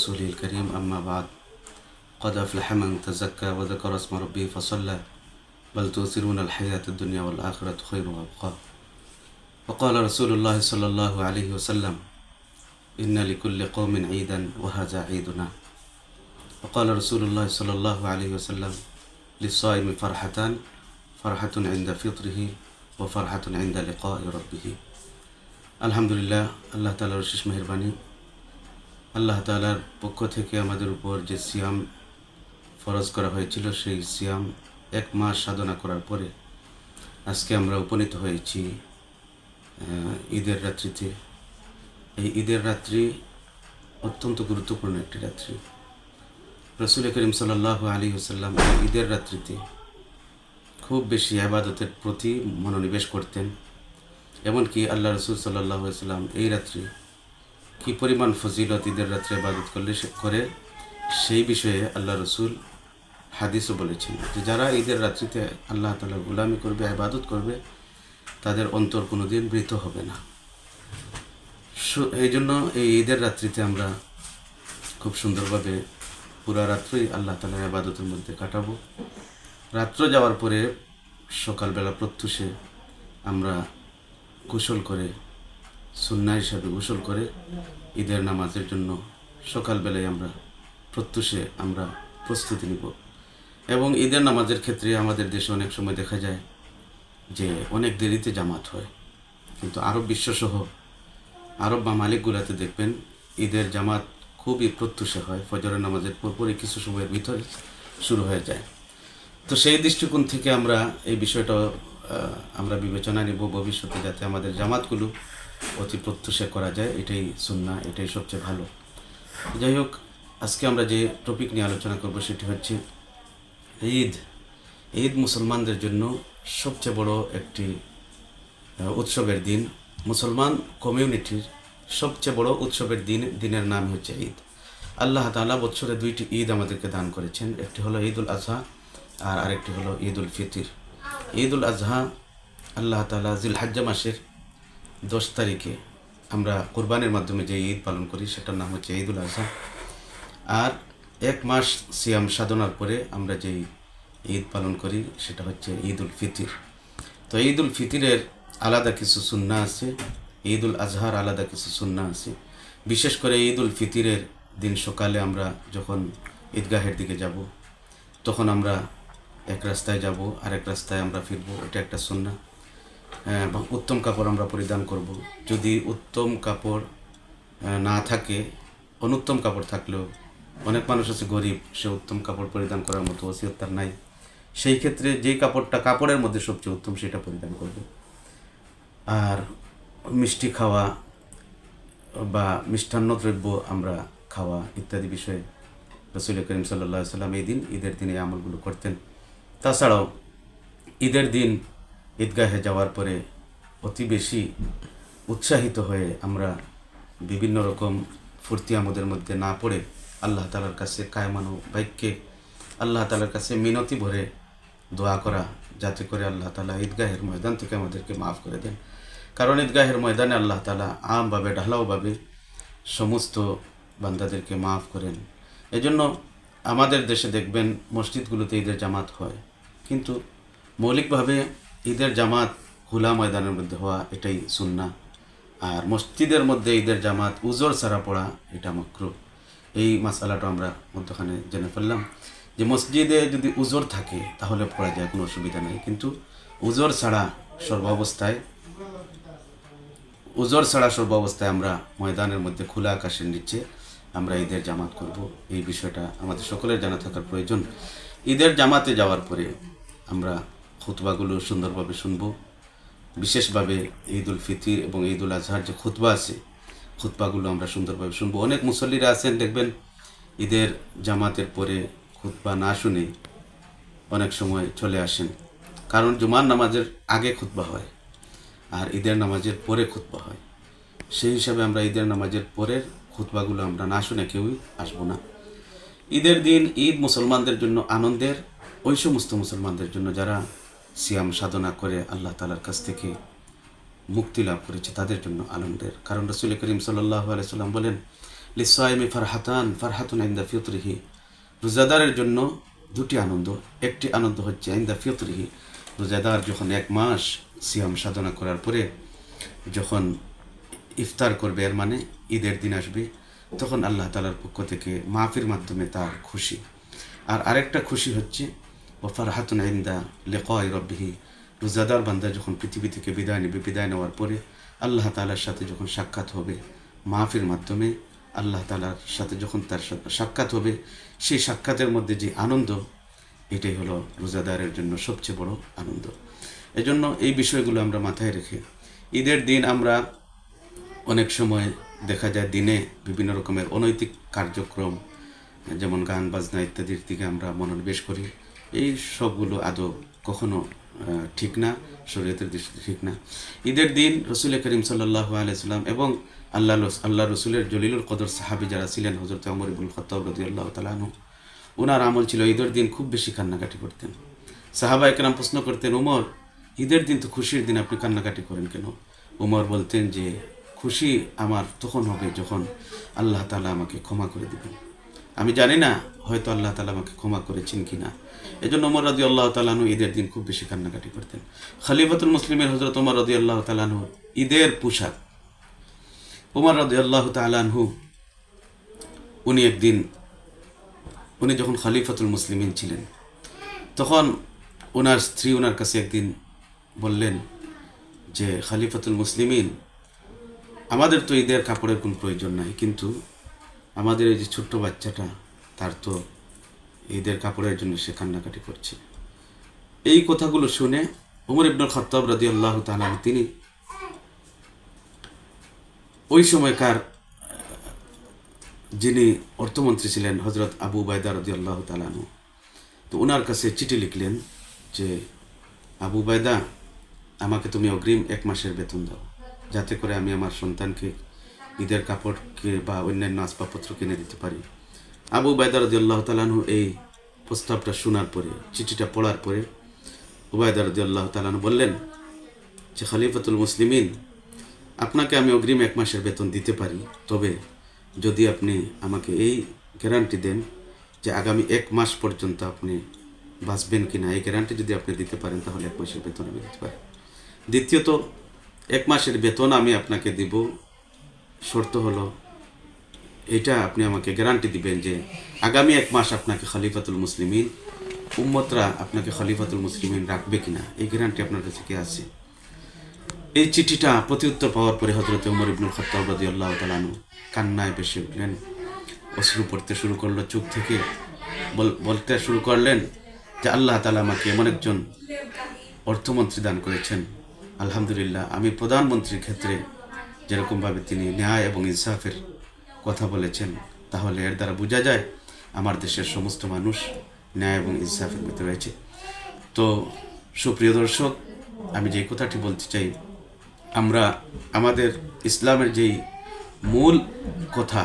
رسوله الكريم أما بعد. قد أفلح من تزكى وذكر اسم ربه فصلى بل تؤثرون الحياة الدنيا والآخرة خير وأبقى. وقال رسول الله صلى الله عليه وسلم إن لكل قوم عيدا وهذا عيدنا. وقال رسول الله صلى الله عليه وسلم للصائم فرحتان فرحة عند فطره وفرحة عند لقاء ربه. الحمد لله الله تعالى رشيش مهرباني. আল্লাহ তালার পক্ষ থেকে আমাদের উপর যে সিয়াম ফরজ করা হয়েছিল, সেই সিয়াম এক মাস সাধনা করার পরে আজকে আমরা উপনীত হয়েছি ঈদের রাত্রিতে। এই ঈদের রাত্রি অত্যন্ত গুরুত্বপূর্ণ একটি রাত্রি। রসুল করিম সাল্লাহ আলী হুসাল্লাম ঈদের রাত্রিতে খুব বেশি আবাদতের প্রতি মনোনিবেশ করতেন। এমনকি আল্লাহ রসুল সাল্লাহ সাল্লাম এই রাত্রি কি পরিমাণ ফজিলত ঈদের রাত্রে ইবাদত করলে করে, সেই বিষয়ে আল্লাহ রসুল হাদিসও বলেছেন যে যারা ঈদের রাত্রিতে আল্লাহ তালা গুলামি করবে, ইবাদত করবে, তাদের অন্তর কোনোদিন মৃত হবে না। এই জন্য এই ঈদের রাত্রিতে আমরা খুব সুন্দরভাবে পুরা রাত্রই আল্লাহ তালার আবাদতের মধ্যে কাটাবো। রাত্র যাওয়ার পরে সকালবেলা প্রত্যুষে আমরা কুশল করে সুন্না হিসাবে গোসল করে ঈদের নামাজের জন্য সকালবেলায় আমরা প্রত্যুষে আমরা প্রস্তুতি নিব। এবং ঈদের নামাজের ক্ষেত্রে আমাদের দেশে অনেক সময় দেখা যায় যে অনেক দেরিতে জামাত হয়। কিন্তু আরব বিশ্বসহ আরব বা মালিকগুলাতে দেখবেন ঈদের জামাত খুবই প্রত্যুষে হয়, ফজরের নামাজের পরপরই কিছু সময়ের ভিতরে শুরু হয়ে যায়। তো সেই দৃষ্টিকোণ থেকে আমরা এই বিষয়টা আমরা বিবেচনা নিব ভবিষ্যতে যাতে আমাদের জামাতগুলো অতি প্রত্যুষে করা যায়, এটাই সুন্না এটাই সবচেয়ে ভালো। যাই হোক, আজকে আমরা যে টপিক নিয়ে আলোচনা করব সেটি হচ্ছে ঈদ। ঈদ মুসলমানদের জন্য সবচেয়ে বড় একটি উৎসবের দিন। মুসলমান কমিউনিটির সবচেয়ে বড় উৎসবের দিন, দিনের নাম হচ্ছে ঈদ। আল্লাহ তাআলা বছরে দুইটি ঈদ আমাদেরকে দান করেছেন। একটি হলো ঈদ উল আজহা আর আরেকটি হলো ঈদ উল ফিতির। ঈদ উল আজহা আল্লাহ তাআলা জিল হাজ্জা মাসের দশ তারিখে আমরা কোরবানির মাধ্যমে যে ঈদ পালন করি, সেটার নাম হচ্ছে ঈদুল আজহা আর এক মাস সিয়াম সাধনার পরে আমরা যেই ঈদ পালন করি, সেটা হচ্ছে ঈদ উল ফিতির। তো ঈদ উল ফিতিরের আলাদা কিছু সুন্না আছে ঈদ উল আজহার আলাদা কিছু সুন্না আছে। বিশেষ করে ঈদ উল ফিতিরের দিন সকালে আমরা যখন ঈদগাহের দিকে যাব, তখন আমরা এক রাস্তায় যাব আর এক রাস্তায় আমরা ফিরবো, এটা একটা সুন্না উত্তম কাপড় আমরা পরিধান করব। যদি উত্তম কাপড় না থাকে, অনুত্তম কাপড় থাকলেও অনেক মানুষ আছে গরিব, সে উত্তম কাপড় পরিধান করার মতো ওসিয়ত তার নাই। সেই ক্ষেত্রে যেই কাপড়টা কাপড়ের মধ্যে সবচেয়ে উত্তম সেটা পরিধান করবে। আর মিষ্টি খাওয়া বা মিষ্টান্ন দ্রব্য আমরা খাওয়া ইত্যাদি বিষয়ে রসুল করিম সাল্লা সাল্লাম এই দিন ঈদের দিনে আমলগুলো করতেন। তাছাড়াও ঈদের দিন ঈদগাহে যাওয়ার পরে অতি বেশি উৎসাহিত হয়ে আমরা বিভিন্ন রকম ফুর্তি আমাদের মধ্যে না পড়ে আল্লাহ তালার কাছে কায়মানো বাইককে আল্লাহ তালার কাছে মিনতি ভরে দোয়া করা, যাতে করে আল্লাহ তালা ঈদগাহের ময়দান থেকে আমাদেরকে মাফ করে দেন। কারণ ঈদগাহের ময়দানে আল্লাহ তালা আমভাবে, ঢালাওভাবে সমস্ত বান্দাদেরকে মাফ করেন। এজন্য আমাদের দেশে দেখবেন মসজিদগুলোতে ঈদের জামাত হয়। কিন্তু মৌলিকভাবে ঈদের জামাত খোলা ময়দানের মধ্যে হওয়া এটাই সুন্না আর মসজিদের মধ্যে ঈদের জামাত উজোর ছাড়া পড়া এটা মক্রু। এই মাসালাটা আমরা মধ্যখানে জেনে ফেললাম যে মসজিদে যদি উজোর থাকে, তাহলে পড়া যায়, কোনো অসুবিধা নেই। কিন্তু উজোর ছাড়া সর্বাবস্থায়, উজোর ছাড়া সর্ব অবস্থায় আমরা ময়দানের মধ্যে খোলা আকাশের নিচে আমরা ঈদের জামাত করব। এই বিষয়টা আমাদের সকলের জানা থাকার প্রয়োজন। ঈদের জামাতে যাওয়ার পরে আমরা খুতবাগুলো সুন্দরভাবে শুনব। বিশেষভাবে ঈদ উল ফিতির এবং ঈদ উল আজহার যে খুতবা আছে, খুতবাগুলো আমরা সুন্দরভাবে শুনব। অনেক মুসল্লিরা আছেন, দেখবেন ঈদের জামাতের পরে খুতবা না শুনে অনেক সময় চলে আসেন। কারণ জুমার নামাজের আগে খুতবা হয় আর ঈদের নামাজের পরে খুতবা হয়। সেই হিসাবে আমরা ঈদের নামাজের পরের খুতবাগুলো আমরা না শুনে কেউই আসব না। ঈদের দিন ঈদ মুসলমানদের জন্য আনন্দের ওই সমস্ত মুসলমানদের জন্য যারা সিয়াম সাধনা করে আল্লাহ তালার কাছ থেকে মুক্তি লাভ করেছে তাদের জন্য আনন্দের। কারণ রসুল করিম সাল্লাহ আলাইসাল্লাম বলেন লিসাইমি ফারহাতান, ফারহাতুন আইন্দা ফিয়তরিহি রোজাদারের জন্য দুটি আনন্দ। একটি আনন্দ হচ্ছে আইন্দা ফিয়তরিহি রোজাদার যখন এক মাস সিয়াম সাধনা করার পরে যখন ইফতার করবে, এর মানে ঈদের দিন আসবে, তখন আল্লাহ তালার পক্ষ থেকে মাহফির মাধ্যমে তার খুশি। আর আরেকটা খুশি হচ্ছে ও ফারহাতুন আইন্দা লেকাই রোজাদার বান্দা যখন পৃথিবী থেকে বিদায় নেবে, বিদায় নেওয়ার পরে আল্লাহ তালার সাথে যখন সাক্ষাৎ হবে মাহফির মাধ্যমে, আল্লাহ তালার সাথে যখন তার সাক্ষাৎ হবে, সেই সাক্ষাতের মধ্যে যে আনন্দ, এটাই হলো রোজাদারের জন্য সবচেয়ে বড় আনন্দ। এজন্য এই বিষয়গুলো আমরা মাথায় রেখে ঈদের দিন আমরা অনেক সময় দেখা যায় দিনে বিভিন্ন রকমের অনৈতিক কার্যক্রম, যেমন গান, বাজনা ইত্যাদির দিকে আমরা মনোনিবেশ করি। এই সবগুলো আদৌ কখনো ঠিক না, শরীয়তের দৃষ্টিতে ঠিক না। ঈদের দিন রসুল করিম সাল্লাহ আলাইসাল্লাম এবং আল্লাহ আল্লাহ রসুলের জলিলুল কদর সাহাবি যারা ছিলেন হজরত অমর ইবুল খত্তাব রদি আল্লাহ তালানু ওনার আমল ছিল ঈদের দিন খুব বেশি কান্নাকাটি করতেন। সাহাবা একরাম প্রশ্ন করতেন উমর ঈদের দিন তো খুশির দিন, আপনি কান্নাকাটি করেন কেন? উমর বলতেন যে, খুশি আমার তখন হবে যখন আল্লাহ তালা আমাকে ক্ষমা করে দেবেন। আমি জানি না, হয়তো আল্লাহ তালা আমাকে ক্ষমা করেছেন কি না এই জন্য ওমর রদি আল্লাহ তালানু ঈদের দিন খুব বেশি কান্নাকাটি করতেন। খলিফাতুল মুসলিমের হজরত ওমর রদি আল্লাহ তালানু ঈদের পোশাক। ওমর রদি আল্লাহ তালানহু উনি একদিন, উনি যখন খলিফাতুল মুসলিমিন ছিলেন, তখন ওনার স্ত্রী ওনার কাছে একদিন বললেন যে, খলিফাতুল মুসলিমিন, আমাদের তো ঈদের কাপড়ের কোনো প্রয়োজন নাই, কিন্তু আমাদের এই যে ছোট্ট বাচ্চাটা, তার তো ঈদের কাপড়ের জন্য সে কান্নাকাটি করছে। এই কথাগুলো শুনে উমর ইবনুল খত্তাব রাজি আল্লাহ তালান তিনি ওই সময়কার, যিনি অর্থমন্ত্রী ছিলেন হজরত আবু বায়দা রদি আল্লাহ তালানু তো ওনার কাছে চিঠি লিখলেন যে, আবু বায়দা আমাকে তুমি অগ্রিম এক মাসের বেতন দাও। যাতে করে আমি আমার সন্তানকে ঈদের কাপড়কে বা অন্যান্য আসবাবপত্র কিনে দিতে পারি। আবু বায়দা রদি আল্লাহ তালানু এই প্রস্তাবটা শোনার পরে, চিঠিটা পড়ার পরে উবায়দা রদি আল্লাহ তালানু বললেন, যে খলিফাতুল মুসলিমিন, আপনাকে আমি অগ্রিম এক মাসের বেতন দিতে পারি, তবে যদি আপনি আমাকে এই গ্যারান্টি দেন যে আগামী এক মাস পর্যন্ত আপনি বাঁচবেন কি না এই গ্যারান্টি যদি আপনি দিতে পারেন, তাহলে এক মাসের বেতন আমি দিতে পারি। দ্বিতীয়ত, এক মাসের বেতন আমি আপনাকে দিব শর্ত হলো, এটা আপনি আমাকে গ্যারান্টি দিবেন যে আগামী এক মাস আপনাকে খলিফাতুল মুসলিমিন, উম্মতরা আপনাকে খলিফাতুল মুসলিমিন রাখবে কিনা, এই গ্যারান্টি আপনার কাছে কি আছে? এই চিঠিটা প্রত্যুত্তর পাওয়ার পরে হজরত উমর ইবনুল খত্তাব আল্লাহ তালানু কান্নায় বেসে উঠলেন, অশ্রু পড়তে শুরু করল, চোখ থেকে বল- বলতে শুরু করলেন যে আল্লাহ তালা আমাকে এমন একজন অর্থমন্ত্রী দান করেছেন। আলহামদুলিল্লাহ, আমি প্রধানমন্ত্রীর ক্ষেত্রে যেরকমভাবে তিনি ন্যায় এবং ইনসাফের কথা বলেছেন, তাহলে এর দ্বারা বোঝা যায় আমার দেশের সমস্ত মানুষ ন্যায় এবং ইনসাফের ভিতরে রয়েছে। তো সুপ্রিয় দর্শক, আমি যে কথাটি বলতে চাই, আমরা আমাদের ইসলামের যেই মূল কথা,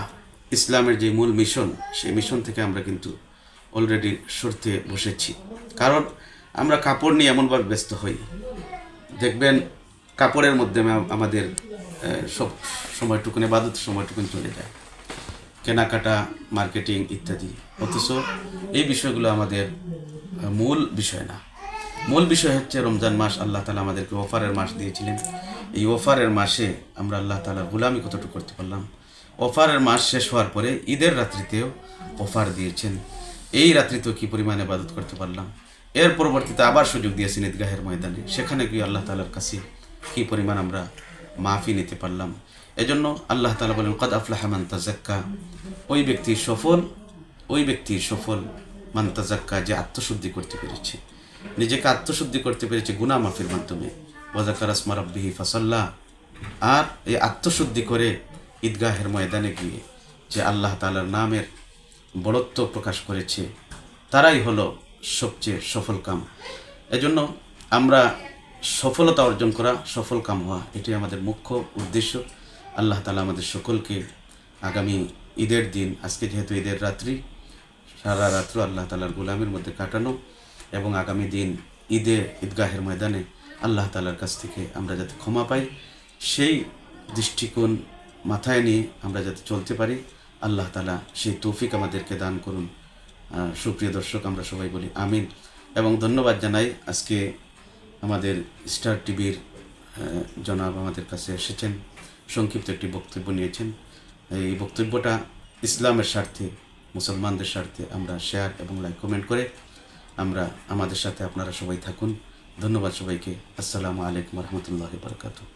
ইসলামের যে মূল মিশন, সেই মিশন থেকে আমরা কিন্তু অলরেডি সরতে বসেছি। কারণ আমরা কাপড় নিয়ে এমনভাবে ব্যস্ত হই। দেখবেন, কাপড়ের মধ্যে আমাদের সব সময়টুকুনে বাদত সময়টুকুন চলে যায়। কেনাকাটা, মার্কেটিং ইত্যাদি। অথচ এই বিষয়গুলো আমাদের মূল বিষয় না। মূল বিষয় হচ্ছে রমজান মাস, আল্লাহ তালা আমাদেরকে অফারের মাস দিয়েছিলেন। এই অফারের মাসে আমরা আল্লাহ তালার গুলামি কতটুকু করতে পারলাম? অফারের মাস শেষ হওয়ার পরে ঈদের রাত্রিতেও অফার দিয়েছেন। এই রাত্রিতেও কি পরিমাণে ইবাদত করতে পারলাম? এর পরবর্তীতে আবার সুযোগ দিয়েছেন ঈদগাহের ময়দানে। সেখানে গিয়ে আল্লাহ তালার কাছে কি পরিমাণ আমরা মাফি নিতে পারলাম। এজন্য আল্লাহ তালা বলেন, কদ আফলাহা মান তাজাক্কা ওই ব্যক্তি সফল, ওই ব্যক্তি সফল। মান তাজাক্কা যে আত্মশুদ্ধি করতে পেরেছে। নিজেকে আত্মশুদ্ধি করতে পেরেছে গুনা মাফির মাধ্যমে। ওয়াজাকার আসমা রব্বিহি ফাসাল্লাহ আর এই আত্মশুদ্ধি করে ঈদগাহের ময়দানে গিয়ে যে আল্লাহ তালার নামের বড়ত্ব প্রকাশ করেছে, তারাই হলো সবচেয়ে সফল কাম। এজন্য আমরা সফলতা অর্জন করা সফল কাম হওয়া এটি আমাদের মুখ্য উদ্দেশ্য। আল্লাহ তালা আমাদের সকলকে আগামী ঈদের দিন, আজকে যেহেতু ঈদের রাত্রি, সারা রাত্র আল্লাহ তালার গোলামের মধ্যে কাটানো এবং আগামী দিন ঈদে, ঈদগাহের ময়দানে আল্লাহ তালার কাছ থেকে আমরা যাতে ক্ষমা পাই, সেই দৃষ্টিকোণ মাথায় নিয়ে আমরা যাতে চলতে পারি, আল্লাহ তালা সেই তৌফিক আমাদেরকে দান করুন। সুপ্রিয় দর্শক, আমরা সবাই বলি আমিন। এবং ধন্যবাদ জানাই আজকে আমাদের স্টার টিভির জনাব আমাদের কাছে এসেছেন। সংক্ষিপ্ত একটি বক্তব্য নিয়েছেন। এই বক্তব্যটা ইসলামের স্বার্থে, মুসলমানদের স্বার্থে আমরা শেয়ার এবং লাইক কমেন্ট করে আমরা আমাদের সাথে আপনারা সবাই থাকুন। ধন্যবাদ সবাইকে। আসসালামু আলাইকুম রহমতুল্লাহ বারকাতু